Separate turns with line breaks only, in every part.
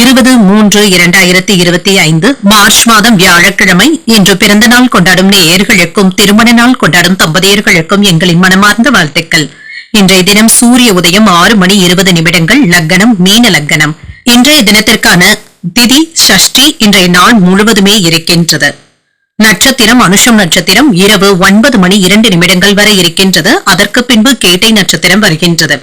இருபது மூன்று இரண்டாயிரத்தி இருபத்தி ஐந்து மார்ச் மாதம் வியாழக்கிழமை இன்று பிறந்த நாள் கொண்டாடும் நேயர்களுக்கும் திருமண நாள் கொண்டாடும் தம்பதியர்களுக்கும் எங்களின் மனமார்ந்த வாழ்த்துக்கள். இன்றைய தினம் சூரிய உதயம் ஆறு மணி இருபது நிமிடங்கள் லக்கணம் மீன லக்கணம். இன்றைய தினத்திற்கான திதி சஷ்டி இன்றைய நாள் முழுவதுமே இருக்கின்றது. நட்சத்திரம் அனுஷம் நட்சத்திரம் இரவு ஒன்பது மணி இரண்டு நிமிடங்கள் வரை இருக்கின்றது. அதற்கு பின்பு கேட்டை நட்சத்திரம் வருகின்றது.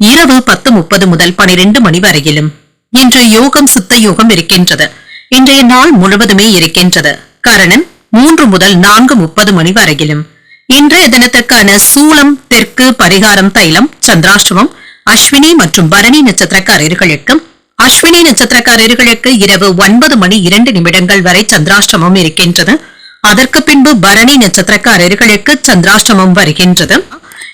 இரவு பத்து முப்பது முதல் பனிரெண்டு மணி வரையிலும். இன்று யோகம் சித்த யோகம் இருக்கின்றது. இன்றைய நாள் முழுவதுமே இருக்கின்றது. கரணன் மூன்று முதல் நான்கு முப்பது மணி வரையிலும். இன்றைய தினத்திற்கான சூளம் தெற்கு பரிகாரம் தைலம் சந்திராஷ்டமம் அஸ்வினி மற்றும் பரணி நட்சத்திரக்காரர்களுக்கு அஸ்வினி நட்சத்திரக்காரர்களுக்கு இரவு ஒன்பது மணி இரண்டு நிமிடங்கள் வரை சந்திராஷ்டமம் இருக்கின்றது. அதற்கு பின்பு பரணி நட்சத்திரக்காரர்களுக்கு சந்திராஷ்டமம் வருகின்றது.